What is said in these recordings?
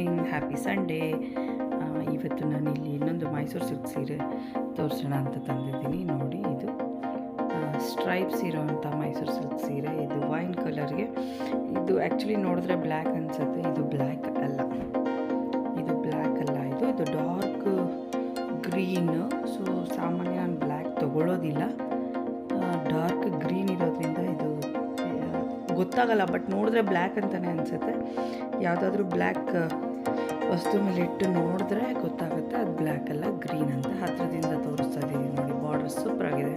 Morning happy Sunday ಇವತ್ತು ನಾನು ಇಲ್ಲಿ ಇನ್ನೊಂದು ಮೈಸೂರು ಸಿಲ್ಕ್ ಸೀರೆ ತೋರಿಸೋಣ ಅಂತ ತಂದಿದ್ದೀನಿ. ನೋಡಿ ಇದು ಸ್ಟ್ರೈಪ್ಸ್ ಇರೋವಂಥ ಮೈಸೂರು ಸಿಲ್ಕ್ ಸೀರೆ. ಇದು ವೈನ್ ಕಲರ್ಗೆ ಇದು ಆ್ಯಕ್ಚುಲಿ ನೋಡಿದ್ರೆ ಬ್ಲ್ಯಾಕ್ ಅನ್ಸುತ್ತೆ. ಇದು ಬ್ಲ್ಯಾಕ್ ಅಲ್ಲ. ಇದು ಬ್ಲ್ಯಾಕ್ ಅಲ್ಲ. ಇದು ಇದು ಡಾರ್ಕ್ ಗ್ರೀನ್ ಸೊ ಸಾಮಾನ್ಯ ನಾನು ಬ್ಲ್ಯಾಕ್ ತೊಗೊಳ್ಳೋದಿಲ್ಲ ಡಾರ್ಕ್ ಗ್ರೀನ್ ಇರೋದ್ರಿಂದ ಇದು ಗೊತ್ತಾಗಲ್ಲ. ಬಟ್ ನೋಡಿದ್ರೆ ಬ್ಲ್ಯಾಕ್ ಅಂತಲೇ ಅನಿಸುತ್ತೆ. ಯಾವುದಾದ್ರೂ ಬ್ಲ್ಯಾಕ್ ವಸ್ತು ಮೇಲೆ ಇಟ್ಟು ನೋಡಿದ್ರೆ ಗೊತ್ತಾಗುತ್ತೆ ಅದು ಬ್ಲ್ಯಾಕ್ ಅಲ್ಲ, ಗ್ರೀನ್ ಅಂತ ಹತ್ತಿರದಿಂದ ತೋರಿಸ್ತಾ ಇದ್ದೀನಿ ನೋಡಿ, ಬಾರ್ಡರ್ ಸೂಪರ್ ಆಗಿದೆ.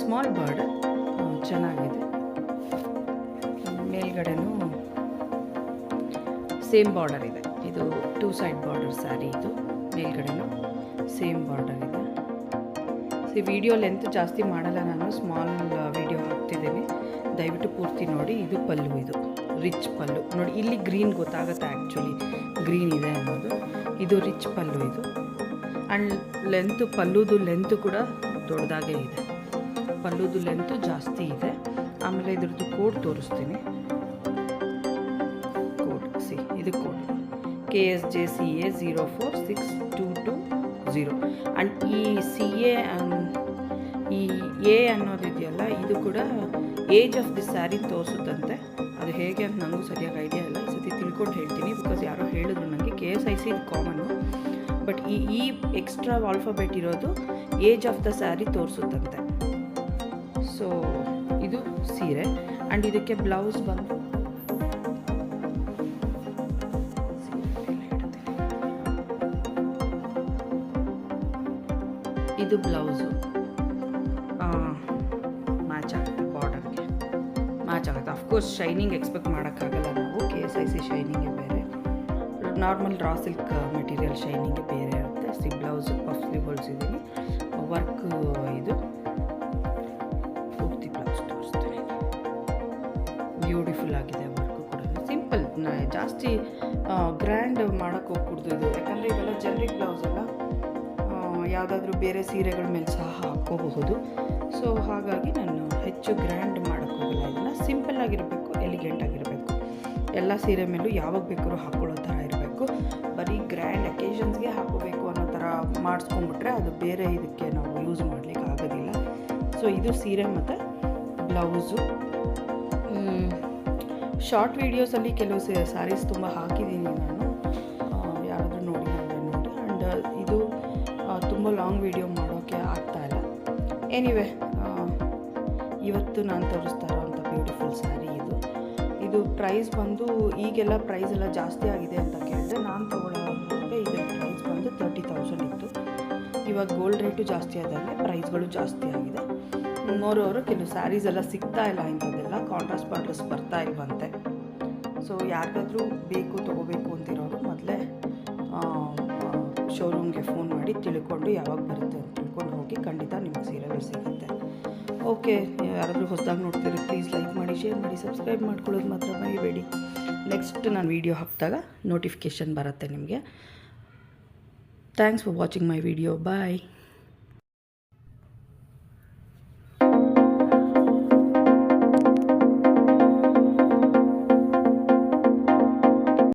ಸ್ಮಾಲ್ ಬಾರ್ಡರ್ ಚೆನ್ನಾಗಿದೆ. ಮೇಲ್ಗಡೆನೂ ಸೇಮ್ ಬಾರ್ಡರ್ ಇದೆ. ಇದು ಟೂ ಸೈಡ್ ಬಾರ್ಡರ್ ಸ್ಯಾರಿ ಇದು, ಮೇಲ್ಗಡೆನೂ ಸೇಮ್ ಬಾರ್ಡರ್ ಇದೆ. ಸೊ ವಿಡಿಯೋ ಲೆಂತ್ ಜಾಸ್ತಿ ಮಾಡಲ್ಲ ನಾನು ಸ್ಮಾಲ್ ವಿಡಿಯೋ ಹಾಕ್ತಿದ್ದೀನಿ. ದಯವಿಟ್ಟು ಪೂರ್ತಿ ನೋಡಿ, ಇದು ಪಲ್ಲು ಇದು, ರಿಚ್ ಪಲ್ಲು. ನೋಡಿ, ಇಲ್ಲಿ ಗ್ರೀನ್ ಗೊತ್ತಾಗುತ್ತೆ ಆ್ಯಕ್ಚುಲಿ ಗ್ರೀನ್ ಇದೆ ಅನ್ನೋದು. ಇದು ರಿಚ್ ಪಲ್ಲು ಇದು. ಆ್ಯಂಡ್ ಲೆಂತು ಪಲ್ಲುದು ಲೆಂತು ಕೂಡ ದೊಡ್ಡದಾಗೇ ಇದೆ. ಪಲ್ಲುದು ಲೆಂತು ಜಾಸ್ತಿ ಇದೆ. ಆಮೇಲೆ ಇದ್ರದ್ದು ಕೋಡ್ ತೋರಿಸ್ತೀನಿ. ಕೋಡ್, ಸಿ, ಇದು code. K S J C A zero four six two two zero and ಈ ಸಿ ಎ ಈ ಎ ಅನ್ನೋದಿದೆಯಲ್ಲ ಇದು ಕೂಡ ಏಜ್ ಆಫ್ ದಿ ಸ್ಯಾರಿ ತೋರಿಸುತ್ತಂತೆ. ಅದು ಹೇಗೆ ಅಂತ ನನಗೂ ಸರಿಯಾಗಿ ಐಡಿಯಾ ಇಲ್ಲ. ಸತಿ ತಿಳ್ಕೊಂಡು ಹೇಳ್ತೀನಿ. ಬಿಕಾಸ್ ಯಾರೋ ಹೇಳಿದ್ರು ನನಗೆ ಕೆ ಎಸ್ ಐ ಸಿ ಇದು ಕಾಮನ್ನು ಬಟ್ ಈ ಈ ಎಕ್ಸ್ಟ್ರಾ ಆಲ್ಫಾಬೆಟ್ ಇರೋದು ಏಜ್ ಆಫ್ ದ ಸ್ಯಾರಿ ತೋರಿಸುತ್ತಂತೆ. ಸೊ ಇದು ಸೀರೆ. ಆ್ಯಂಡ್ ಇದಕ್ಕೆ ಬ್ಲೌಸ್ ಬಂದು ಇದು ಬ್ಲೌಸು ಮ್ಯಾಚ್ ಆಗುತ್ತೆ. ಅಫ್ಕೋರ್ಸ್ ಶೈನಿಂಗ್ ಎಕ್ಸ್ಪೆಕ್ಟ್ ಮಾಡೋಕ್ಕಾಗಲ್ಲ ನಾವು. ಕೆ ಎಸ್ ಐ ಸಿ ಶೈನಿಂಗೇ ಬೇರೆ. Normal raw silk material shining ಬೇರೆ ಇರುತ್ತೆ. ಸಿ ಬ್ಲೌಸ್ ಪಫ್ ಸ್ಲೀವ್ ಹೊಲಿಸಿದ್ದೀನಿ ವರ್ಕ್ ಇದು. ಪೂರ್ತಿ ಬ್ಲೌಸ್ ತೋರಿಸ್ತೀನಿ. ಬ್ಯೂಟಿಫುಲ್ ಆಗಿದೆ ವರ್ಕು ಕೂಡ. ಸಿಂಪಲ್ ಜಾಸ್ತಿ ಗ್ರ್ಯಾಂಡ್ ಮಾಡೋಕ್ಕೆ ಹೋಗ್ಬಿಡ್ದು ಇದು. ಯಾಕಂದರೆ ಇವೆಲ್ಲ ಜನ್ರಿಕ್ ಬ್ಲೌಸ್ ಎಲ್ಲ ಯಾವುದಾದ್ರೂ ಬೇರೆ ಸೀರೆಗಳ ಮೇಲೆ ಸಹ ಹಾಕ್ಕೋಬಹುದು. ಸೊ ಹಾಗಾಗಿ ನಾನು ಹೆಚ್ಚು ಗ್ರ್ಯಾಂಡ್ ಆಗಿರಬೇಕು ಎಲಿಗೆಂಟ್ ಆಗಿರಬೇಕು. ಎಲ್ಲ ಸೀರೆ ಮೇಲೂ ಯಾವಾಗ ಬೇಕಾದ್ರೂ ಹಾಕ್ಕೊಳ್ಳೋ ಥರ ಇರಬೇಕು. ಬರೀ ಗ್ರ್ಯಾಂಡ್ ಅಕೇಶನ್ಸ್ಗೆ ಹಾಕೋಬೇಕು ಅನ್ನೋ ಥರ ಮಾಡಿಸ್ಕೊಂಡ್ಬಿಟ್ರೆ ಅದು ಬೇರೆ ಇದಕ್ಕೆ ನಾವು ಯೂಸ್ ಮಾಡಲಿಕ್ಕೆ ಆಗೋದಿಲ್ಲ. ಸೊ ಇದು ಸೀರೆ ಮತ್ತು ಬ್ಲೌಸು ಶಾರ್ಟ್ ವೀಡಿಯೋಸಲ್ಲಿ ಕೆಲವು ಸ್ಯಾರೀಸ್ ತುಂಬ ಹಾಕಿದ್ದೀನಿ ನಾನು. ಯಾರಾದರೂ ನೋಡಿ ಅಂದರೆ ನೋಡಿ ಆ್ಯಂಡ್ ಇದು ತುಂಬ ಲಾಂಗ್ ವೀಡಿಯೋ ಮಾಡೋಕ್ಕೆ ಆಗ್ತಾ ಇಲ್ಲ. ಎನಿವೆ ಇವತ್ತು ನಾನು ತೋರಿಸ್ತಾ ಇರೋವಂಥ ಬ್ಯೂಟಿಫುಲ್ ಸ್ಯಾರಿ ಇದು. ಇದು ಪ್ರೈಸ್ ಬಂದು ಈಗೆಲ್ಲ ಪ್ರೈಸ್ ಎಲ್ಲ ಜಾಸ್ತಿ ಆಗಿದೆ ಅಂತ ಕೇಳಿದೆ ನಾನು ತೊಗೊಳ್ಳೋವಾಗ ಇದರ ಪ್ರೈಸ್ ಬಂದು ತರ್ಟಿ ತೌಸಂಡ್ ಇತ್ತು. ಇವಾಗ ಗೋಲ್ಡ್ ರೇಟು ಜಾಸ್ತಿ ಆದಾಗೆ ಪ್ರೈಸ್ಗಳು ಜಾಸ್ತಿ ಆಗಿದೆ. ಮೋರ್ ಅವರು ಕೆಲವು ಸ್ಯಾರೀಸ್ ಎಲ್ಲ ಸಿಗ್ತಾ ಇಲ್ಲ ಇಂಥದ್ದೆಲ್ಲ ಕಾಂಟ್ರಾಸ್ಟ್ ಬಾರ್ಡರ್ಸ್ ಬರ್ತಾ ಇಲ್ವಂತೆ. ಸೊ ಯಾರಿಗಾದ್ರೂ ಬೇಕು ತೊಗೋಬೇಕು ಅಂತಿರೋರು ಮೊದಲೇ ಶೋರೂಮ್ಗೆ ಫೋನ್ ಮಾಡಿ ತಿಳ್ಕೊಂಡು ಯಾವಾಗ ಬರುತ್ತೆ ಅಂತ ತಿಳ್ಕೊಂಡು ಹೋಗಿ ಖಂಡಿತ ನಿಮ್ಮ ಸೀರೆಗಳು ಸಿಗುತ್ತೆ. ಓಕೆ ಯಾರಾದರೂ ಹೊಸದಾಗಿ ನೋಡ್ತೀರಿ ಪ್ಲೀಸ್ ಲೈಕ್ ಮಾಡಿ ಶೇರ್ ಮಾಡಿ ಸಬ್ಸ್ಕ್ರೈಬ್ ಮಾಡ್ಕೊಳ್ಳೋದು ಮಾತ್ರ ಮರಿಬೇಡಿ. ನೆಕ್ಸ್ಟ್ ನಾನು ವೀಡಿಯೋ ಹಾಕಿದಾಗ ನೋಟಿಫಿಕೇಷನ್ ಬರುತ್ತೆ ನಿಮಗೆ. Thanks for watching my video bye